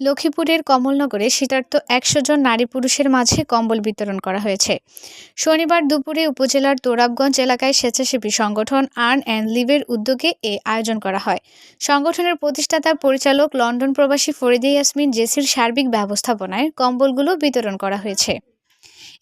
লক্ষ্মীপুরের কমলনগরে শীতার্থ একশো জন নারী পুরুষের মাঝে কম্বল বিতরণ করা হয়েছে। শনিবার দুপুরে উপজেলার তোরাবগঞ্জ এলাকায় স্বেচ্ছাসেবী সংগঠন আর্ন অ্যান্ড লিভের উদ্যোগে এ আয়োজন করা হয়। সংগঠনের প্রতিষ্ঠাতা পরিচালক লন্ডন প্রবাসী ফরিদে ইয়াসমিন জেসির সার্বিক ব্যবস্থাপনায় কম্বলগুলো বিতরণ করা হয়েছে।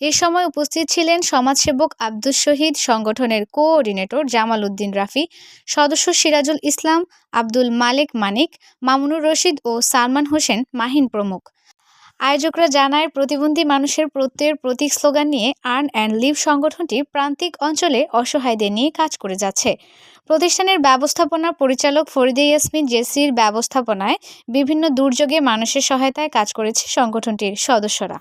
এ সময় উপস্থিত ছিলেন সমাজসেবক আব্দুস শহীদ, সংগঠনের কোঅর্ডিনেটর জামাল উদ্দিন রাফি, সদস্য সিরাজুল ইসলাম, আব্দুল মালেক মানিক, মামুনুর রশিদ ও সালমান হোসেন মাহিন প্রমুখ। আয়োজকরা জানায়, প্রতিবন্ধী মানুষের প্রত্যয়ের প্রতীক স্লোগান নিয়ে আর্ন অ্যান্ড লিভ সংগঠনটি প্রান্তিক অঞ্চলে অসহায়দের নিয়ে কাজ করে যাচ্ছে। প্রতিষ্ঠানের ব্যবস্থাপনা পরিচালক ফরিদে ইয়াসমিন জেসির ব্যবস্থাপনায় বিভিন্ন দুর্যোগে মানুষের সহায়তায় কাজ করেছে সংগঠনটির সদস্যরা।